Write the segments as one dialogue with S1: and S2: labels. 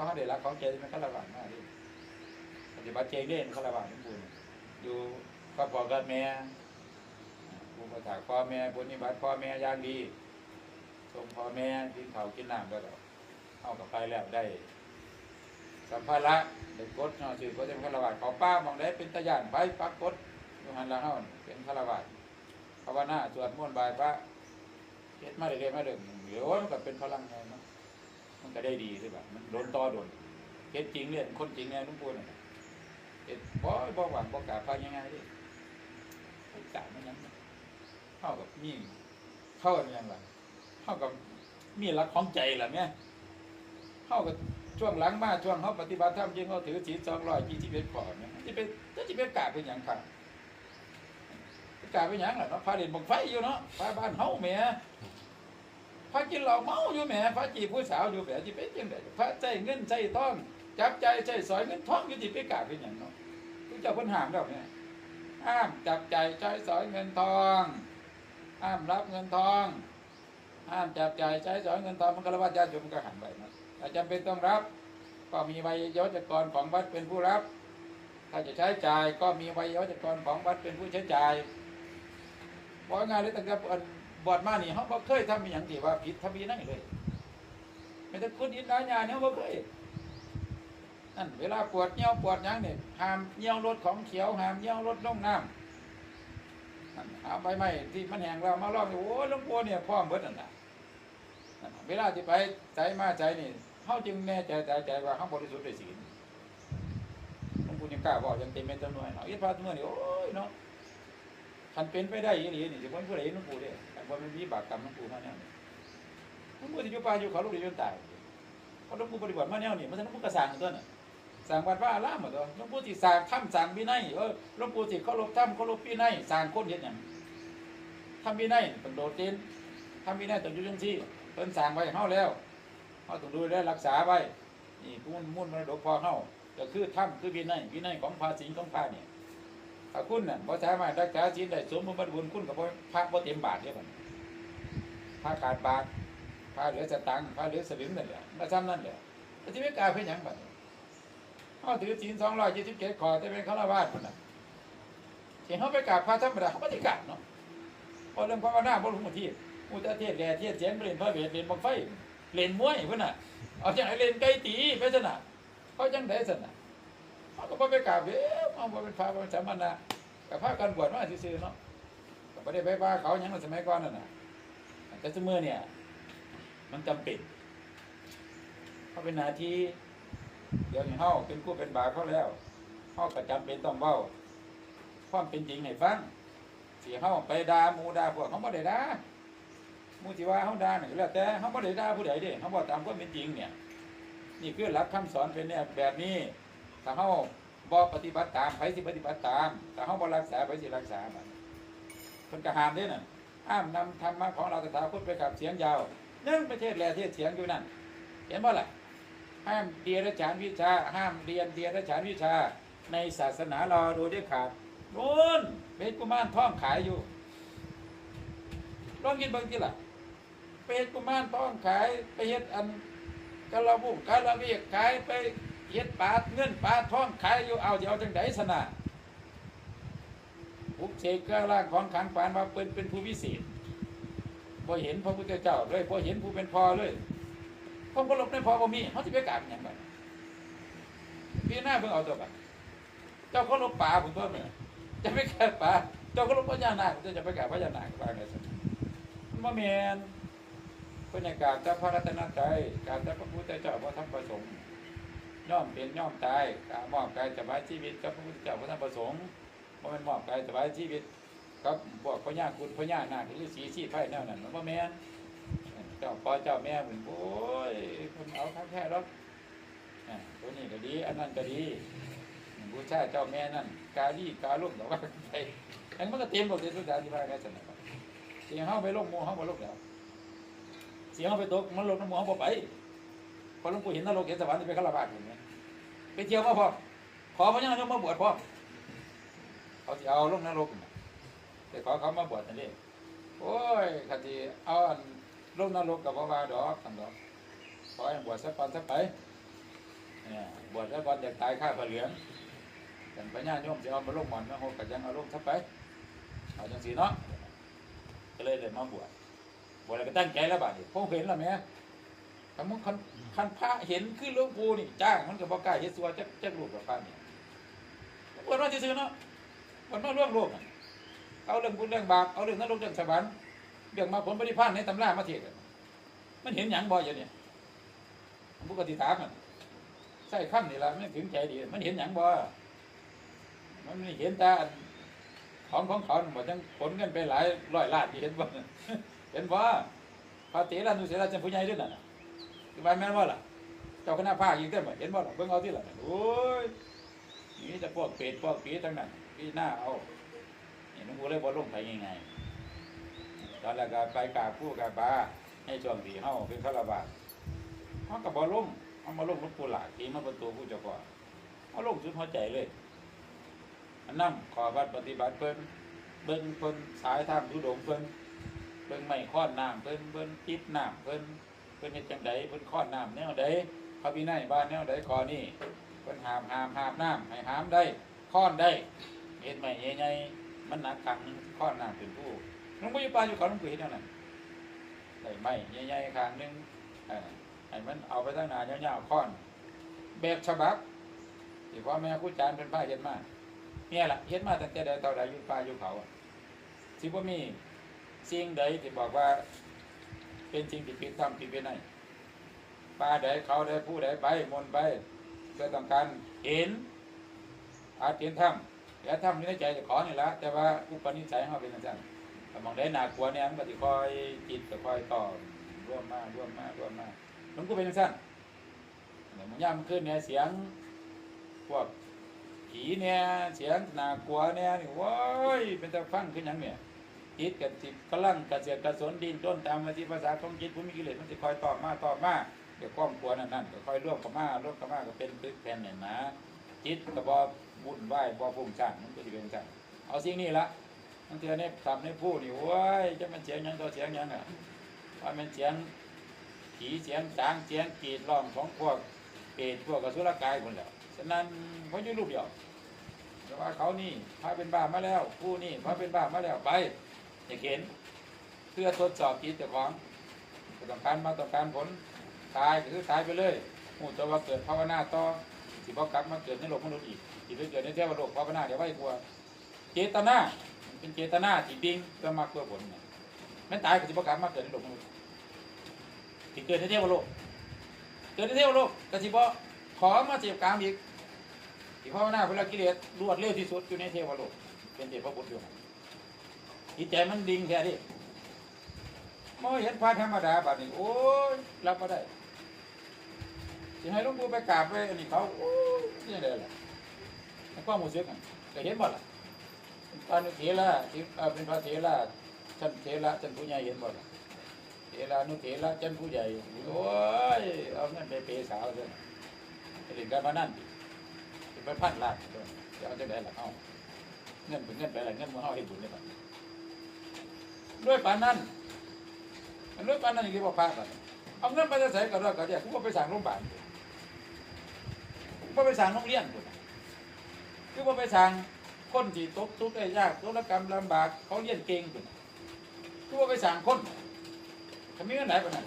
S1: เขาเขาได้รักของใจมันฆราวาสมากดิปฏิบัติเจงเด่นฆราวาสหลวงปู่เนี่ยอยู่กับพ่อกับแม่ผู้ประถาพ่อแม่ปฏิบัติพ่อแม่ย่างดีส่งพ่อแม่กินข้ากินน้ำก็ได้เอากับไปแล้วได้ สัมภาระได้กกดเนาะสื่อก็จะเป็นฆราวาสเขาป้ามองได้เป็นตะยานไปปักกดยูหันละเฮาเป็นฆราวาสภาวนาสวดมนต์บายพระเฮ็ดมาเรื่อยๆมาเรื่อยๆเดี๋ยวมันก็เป็นพลังไงเนาะ มันก็ได้ดีใช่ปะมันโดนต่อโดนเฮ็ดจริงเนี่ยคนจริงเนี่ยหลุงปู่น่ะเฮ็ดบ่บ่หวังบ่กล้าฟังยังไงดิไอ้กล้ามันยังเท่ากับมีเข้ากันยังล่ะเท่ากับมีหลักของใจล่ะแม่เท่ากับช่วงหลังมาช่วงเขาปฏิบัติธรรมจริงเขาถือศีลสองร้อยยี่สิบเอ็ดข้อเนี่ยจะเป็นจะเป็นกาเป็นอย่างครับกาเป็นอย่างล่ะเนาะพาเด่นบังไฟอยู่เนาะพาบ้านเฮาแหม่ พากินเหล้าเมาอยู่แหม่พาจีผู้สาวอยู่แหม่จะเป็นจังไดพาใจเงินใจทอง จับใจใจสอยเงินทองอยู่ที่เป็นกาเป็นอย่างเนาะทุกเจ้าพิ่นห้ามแล้วเนี่ยห้ามจับใจใจสอยเงินทองห้ามรับเงินทองห้ามจับใจใช้สอยเงินทองมันก็ระบาดญาติโยมก็หันไปเนาะถ้าจำเป็นต้องรับ ก็มีวัยยวักรของวัดเป็นผู้รับ ถ้าจะใช้จ่ายก็มีวัยยวักรของวัดเป็นผู้ใช้จ่ายเพราะงานเลยตั้งแต่ บวชมานี่เขาบ่เคยทำอย่างที่ว่าผิดทำมีนั่นเลย ไม่ต้องคุณอินทายาเนี่ยบ่เคยนั่นเวลาปวดเงี้ยวปวดยังเนี่ยห้ามเงี้ยวรถของเขียวห้ามเงี้ยวรถลงน้ำนั่นเอาใบไม้ที่มันแห้งเรามาลองดูโอ้หลวงปู่เนี่ยพร้อมเบิดนั่นน่ะเวลาที่ไปใจมาใจนี่เขาจึงแน่ใจใจใจว่าเขาบริสุทธิ์ด้วยศีลหลวงปู่ยังกล้าบอกยังเต็มเป็นจำนวนเนาะอีพาตัวนี่โอ้ยเนาะคันเป็นไปได้ยี่หลีนี่จะพ้นผู้ใดหลวงปู่เด้แต่ ว่ามันมีบาปกรรมหลวงปู่มาเนี่ยหลวงปู่ที่อยู่ป่าอยู่เขาลูกเดียวจนตายเพราะหลวงปู่ปฏิบัติมาแนวนี่มันจะหลวงปู่กระสางตัวน่ะสร้างวัดว่าอารามหมดตัวหลวงปู่ที่สร้างถ้ำสร้างวินัยเออหลวงปู่ที่เขาลบถ้ำเขาลบวินัยสร้างคนเห็นอย่างทำวินัยต้องโดดเด่นทำวินัยต้องอยู่จังซี่เพิ่นสร้างไว้ให้เฮาแล้วเฮาต้องดูแลรักษาไว้นี่ผู้มุ่นมรดกพอเฮาก็คือถ้ำคือวินัยวินัยของภาษีของพระเนี่ยถ้าคุณน่ะบ่สามารถรักษาศีลได้สมบูรณ์บุญคุณกับบ่พระบ่เต็มบาทเด้อบัดนี้ พระขาดบาทพระเหลือสตังค์พระเหลือสลึงนั่นแหละแล้วซ้ำนั่นแหละแต่ที่ไม่กล้าเป็นหยังบัดเฮาถือศีล277ข้อแต่สิบเจ็ดคอจะเป็นฆราวาสพุ่นน่ะสิเฮาไปกราบพระธรรมดาเฮาบ่ได้กราบเนาะพราะเรื่องภาวนาบ่รู้ที่มูตเทศแก่เทศเสียงเล่ยนพระเวทเปลี่ยนบังไฟเล่นมวยเพิ่นน่ะเอาจังไดเล่นไก่ตีไปซั่นะเขาจังไดซั่นะเขาก็ไปกราบเด้อเอาบ่เป็นพระเป็นสามัญนะก็พากันบวชมาซื่อๆเนาะก็บ่ได้ไปว่าเขาหยังในสมัยก่อนนั่นน่ะ แต่ซุมื้อเนี่ย มันจำเป็นเขาเป็นหน้าที่เดี๋ยวนี้เฮาเป็นผู้เป็นบาเขาแล้วเฮาก็จำเป็นต้องเว้าความเป็นจริงให้ฟังสิเฮาไปด่าหมูด่าพวกเขาบ่ได้ด่ามูทีว่าเขาด่าเนี่ยแล้วแต่เขาบ่ได้ด่าผู้ใดเด้เขาบอกตามความเป็นจริงเนี่ย นี่คือหลักคำสอนเป็นเนี่ยแบบนี้ถ้าเขาบ่ปฏิบัติตามไผสิปฏิบัติตามถ้าเขาบ่รักษาไผสิรักษามันเพิ่นก็ห้ามเด้น่ะ ห้ามนำธรรมะของเราตถาคตไปกับเสียงยาวนึ่งประเทศแลเทศเสียงอยู่นั่น เห็นบ่ล่ะห้ามเดียรฉานวิชา ห้ามเรียนเดียรฉานวิชา ในศาสนาเราโดยได้ขาดโน่นเป็นกุมารท่องขายอยู่ลองกินบิ่งทีล่ะไปเฮ็ดกุมารทองขายไปเฮ็ดอันกะละบุกกะละเวียกขายไปเฮ็ดปลาเงินปลาทองขายอยู่เอาเจะเอาจังไดสนะ อุกเสกกะล่างของขังปานมาเป็นเป็นผู้วิเศษบ่เห็นพระพุทธเจ้าเลยบ่เห็นผู้เป็นพ่อเลยพระก็ลบในพ่อบ่มีเฮาสิไปกราบหยังบัดพี่หน้าเพิ่งเอาตัวบัเจ้าก็ลบป่าผมตัวเนี่ยจะไปกราบป่าเจ้าก็ลบพญานาคเจ้าจะไปกราบพญานาคว่าไงสิมันแมนเพื่อนกราบแต่พระรัตนตรัยกราบแต่พระพุทธเจ้าพระธรรมประสงค์ย่อมเป็นย่อมตายกรามอบกายสบายชีวิตกับพระพุทธเจ้าพระธรรมประสงค์ บ่แมันมอบกายสบายชีวิตกับพวกพญาคุณพญานาคหรือสีชีไพ่แนวนั้นมันบ่แมนเจ้าพ่อเจ้าแม่เหมือนโอ้ยคนเอาคักแค่รอกอ่าตัวนี้ก็ดีอันนั้นก็ดีบูชาเจ้าแม่นั่น กาลีกาลุ่มแต่ว่าไปอันนมันก็เต็มหมดเลยทุกอย่างที่พระแม่สนนะครับเสียงเขาไปลงหมูเขาบ่ลงแล้วเสียงเขาไปตกมันลงน้ำมูเขาไปพอหลวงปู่เห็นนรกเห็นสวรรค์นี่ไปฆราวาสเห็นไหมไปเที่ยวมาพอขอพระยังยมมาบวชพอ เขาจะเอาลงนรกนะแต่ขอเขามาบวชนั่นเองโอ้ยคติเอาอันลงนรกกับพระวาดอกกันดอกขอให้บวชสักปันสักไปเนี่ยบวชแล้วก่อนอยากตายข้าพระเหลืองกันปัญญาโยมจะเอามาลงหมอนมาโหกัยังเอาลงทับไปเอาจังสีเนาะก็เลยเลยมาบวชบวชแล้วก็ตั้งใจแล้วบาดนี้พงเห็นแล้วแหม่คำมึงคันพระเห็นขึ้นหลวงปู่นี่จ้างมันก็บ่กล้าเฮ็ดสัวจักจักรูปกับพระนี่บวชมาซื่อๆเนาะ บวชมาร่วมโลกเอาเรื่องบุญเรื่องบาปเอาเรื่องนรกเรื่องสวรรค์เรื่องมาผลปฏิภาณในตำรามาเทศน์กันมันเห็นหยังบ่อยู่เนี่ยปกติถามมันใส่คำนี่ละมันถึงใจดี มันเห็นอย่างบ่มันไม่เห็นต่อันของของเขาหมดจังผลกันไปหลายร้อยล้านเห็นบ่เห็นบ่พระเถระนุเสระจันผู้ใหญ่ด้วยน่ะคือว่าแม่นบ่ล่ะเจ้าคณะภาคยิงเต้นบ่เห็นบ่ล่ะเบิ่งเอาที่ล่ะโอ้ยนี่จะพวกเปรตพวกผีทั้งนั้น พี่หน้าเอานี่น้องกูเลยบ่ลงไปง่ายๆตอนแรกก็ไปกราบผู้กาบบาให้ช่วงที่เฮาเป็นฆราวาสเฮาก็บ่ลงเอามาลงหลวงปู่หลาทีมาประตูผู้เจ้าก่อนเอาลงสุดหัวใจเลยอันนั่ขอวัดปฏิบัติเพิ่นเบิ่งเพิ่นสายทางทุดงเพิ่นเบิ่งไม่ค้อนน้ำเพิ่นเบิ่งจิตน้ำเพิ่นเพิ่นเฮ็ดจังไดเพิ่นค้อนน้ำแนวใดพระพินัยบ้านแนวใดขอนี่เพิ่นหามหามหามน้ำให้หามได้ค้อนได้ เฮ็ดไม่ใหญ่ๆมันหนักกังค้อนน้ำเป็นผู้หลวงปู่อยู่ป่าอยู่เขาหลวงปู่เฮ็ดแนวนั้นได้ไม้ใหญ่ๆข้างหนึงเออให้มันเอาไปตั้งนานยาวๆค้อน แบบฉบับที่พ่อแม่ครูอาจารย์เป็นป้าเห็นมาเนี่ยแหละเห็นมาตั้งแต่ใดต่อใดอยู่ป่าอยู่เขาอะสิบ่มีสิ่งใดที่บอกว่า เป็นสิ่งที่ผิดธรรมผิดวินัยป่าใดเขาใดผู้ใดไปมนต์ไปเพื่อต้องการเห็นอาจเห็นธรรม แต่ธรรมอยู่ในใจจะขอนี่ละแต่ว่าอุปนิสัยเขาเป็นอย่างนั้นถ้ามองได้หนากลัวเนี่ยมันก็จะคอยจิตก็คอยต่อร่วมมากร่วมมากร่วมมากมันก็เป็นจังสั้นแต่มันย่ำขึ้นเนี่ยเสียงพวกผีเนี่ยเสียงน่ากลัวเนี่ยนี่โว้ยเป็นตะฟังขึ้นยังเนี่ยจิตกับจิตกำลังกระเสียกระสนดินต้นตามมาที่ภาษาของจิตผู้มีกิเลสมันจะคอยตอบมาตอบมาเดี๋ยวความกลัวนั่นนั่นก็คอยร่วมกับมาร่วมกับมาก็เป็นตึกแผ่นเนี่ยนะจิตก็บอ บุ่นไหวบอพุ่งช่างมันก็จะเป็นช่างเอาสิ่งนี้ละบางทีเนี่ทำในผู้นี่โว้ยจะมันเสียงยังตัวเสียงยังอะว่ามันเสียงผีเสียงจางเสียงกรีดร้องของพวกเปรตพวกกสุรกายคนแล้วฉะนั้นเขาอยู่รูปเดียวแต่ว่าเขานี่พาเป็นบ้ามาแล้วผู้นี่พาเป็นบ้ามาแล้วไปอย่าเข็นเพื่อทดสอบจิตเจ้าของต้องการมาต้องการผลตายก็คือตายไปเลยหูตัวว่าเกิดภาวนาต่อสิบ่กลับมาเกิดในโลกมนุษย์อีก สิไปเกิดในเทวโลกภาวนาเดี๋ยวไว้กลัวเจตนาเป็นเจตนาที่ดิ่งเพื่อมาเพื่อผลเนี่ยแม้ตายก็สิบ่กลับมาเกิดในโลกมนุษย์ที่เกิดในเทวโลก เกิดในเทวโลกกสิบอขอมาเสียบกรรมอีกที่ภาวนาเวลากิเลสรวดเร็วที่สุดอยู่ในเทวโลก เป็นเทพบุตรอยู่จิตใจมันดิ่งแค่นี้มองเห็นพระธรรมดาแบบนี้โอ้ยรับมาได้จะให้หลุงปู่ไปกราบไปอันนี้เขาโอ้ยนี่ได้แหละ แล้วก็มูซึกอะก็เห็นหมดล่ะตอนเถระที่เอ่อเป็นพระเถระท่านเถระท่านผู้ใหญ่เห็นหมดล่ะเทรานุเทระจันผู้ใหญ่โอ้ยเอาเงินไปเปย์สาวเลยเล่นการมานั่นเป็นไปพันล้านเด้อจะเอาจะได้ละเอาเงินเป็นเงินไปละเงินมาเอาให้บุญได้ปะด้วยปานนั้นด้วยปานนั้นอย่างที่บอกพระกันเอาเงินไปจะใส่กับเราก็ได้ผมก็ไปสั่งโรงพยาบาลผมก็ไปสั่งโรงเรียนผม คือว่าไปสั่งคนที่ตกทุกข์ได้ยากธุรกรรมลำบาก เขาเรียนเก่งผมคือว่าไปสั่งคนถ้ามีเงินไหนปานนั้น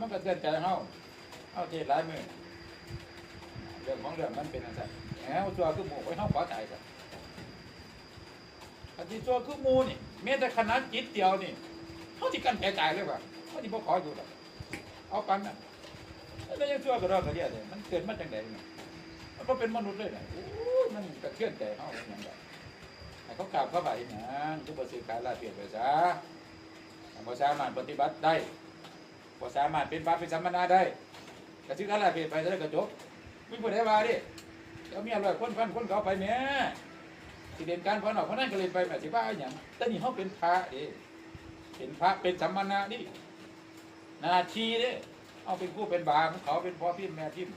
S1: มันก็เตือนใจเฮาเอาเทศหลายมือเรื่องของเรื่องมันเป็นอะไรแหมตัวคือหมูไว้เฮาขอตายซะอันที่ตัวคือหมูนี่แม้แต่ขนาดจิตเดียวนี่เฮาสิกันแก่ตายเลยว่ะเฮาสิบ่ขออยู่ดอกเอาปันนะแล้วยังชั่วก็รอดก็เรียกเลยมันเกิดมาจังได๋นี่ มันบ่เป็นมนุษย์เลยน่ะโอ้ยมันกระเทือนใจเฮาอย่างนั้นให้เขากราบเข้าไปนะคือบ่ซื้อขายลาเปลี่ยนไปซะบ่สามารถปฏิบัติได้บ่สามารถเป็นพระเป็นสัมมนาได้ก็ชื่ออะไรเป็นไปแล้วก็จบไมีผู้ใดว่าดิเอาเมียร้อยคนพันคนเขาไปแม่สิเด่นการพอนออกพนันก็เลยไปแม่สิว่าอย่างแต่นี่เขาเป็นพระดิเป็นพระเป็นสัมมนาดินาทีดิเอาเป็นผู้เป็นบาของเขาเป็นพ่อพิมแม่พิมพ์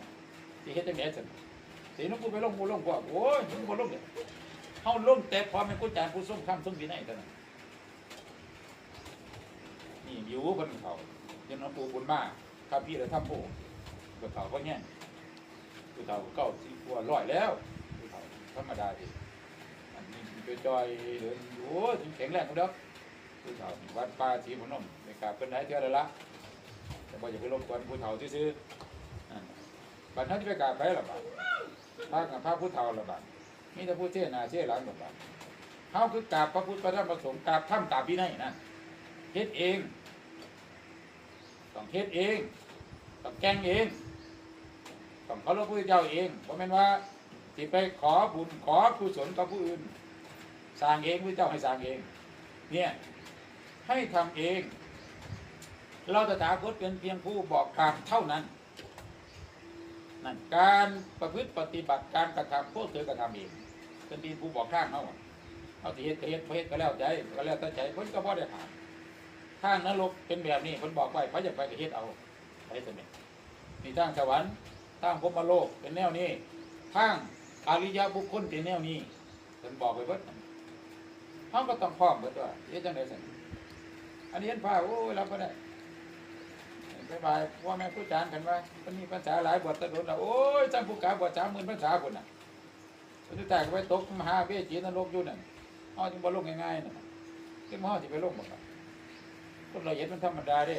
S1: สิเฮ็ดจังได๋ซั่น สิน้องกูไปลงกูลงพ่อโอ้ยมึงบ่ลงเด้เฮาลงแต่พอแม่นกูจานผู้ทรงคำทรงวินัยเท่านั้นนี่อยู่บนเขาเจ้าน้าปูบุญมากข้าพี่เลยทำโบกับเขาก็แง่ผู้เฒ่าเก้าสิบกว่าร้อยแล้วผู้เฒ่าธรรมดาดิอันนี้มันจอยๆเดินโอ้ยแข็งแรงกันเด้อผู้เฒ่าวัดป่าศรีพนมไปกาเพิ่นได้เท่าไรละแต่บ่อย่าไปรบกวนผู้เฒ่าซื่อๆอ่าบัดนั้นจะไปกาไปหรอบัด พระกับพระผู้เฒ่ารอบัดมีแต่ผู้เชี่ยนาเชี่ยหลังรอบัดเฮาคือกราบพระพุทธพระธรรมพระสงฆ์กราบถ้ำกราบวินัยนั่นเฮ็ดเองต้องเฮ็ดเองต้องแกงเองต้องเคารพพระพุทธเจ้าเองเพราะแม่นว่าที่ไปขอบุญขอกุศลกับผู้อื่นสร้างเองพระเจ้าให้สร้างเอง เนี่ยให้ทำเอง เราตถาคตเป็นเพียงผู้บอกทางเท่านั้น นั่นการประพฤติปฏิบัติการกระทำพวกเธอกระทำเองเป็นเพียงผู้บอกทางเขาอะเอาสิเฮ็ดก็เฮ็ดเฮ็ดก็แล้วใจก็แล้วแต่ใจพิ่นก็บ่ได้หามทางนรกเป็นแบบนี้พิ่นบอกไว้พระจะไปก็เฮ็ดเอาไปสมินี่ทางสวรรค์ทางภพโลกเป็นแนวนี้ทางอริยบุคคลเป็นแนวนี้เพิ่นบอกไว้เบิดเฮาก็ต้องพร้อมเบิดว่าเฮ็ดจังได๋ซั่นอันนี้เห็นพาโอ้ยรับบ่ได้ บายบายพ่อแม่ผู้จานกันว่ามันมีภาษาหลายบทตะโดนละโอ้ยจังผู้กาบท30,000ภาษาคนน่ะเพิ่แตกไปตกมหาเวจีนรกอยู่นั่นเฮาจึงบ่ลงง่ายๆนั่นน่ะซึ่งเฮาสิไปลงหมดคนเราเห็นมันธรรมดาเด้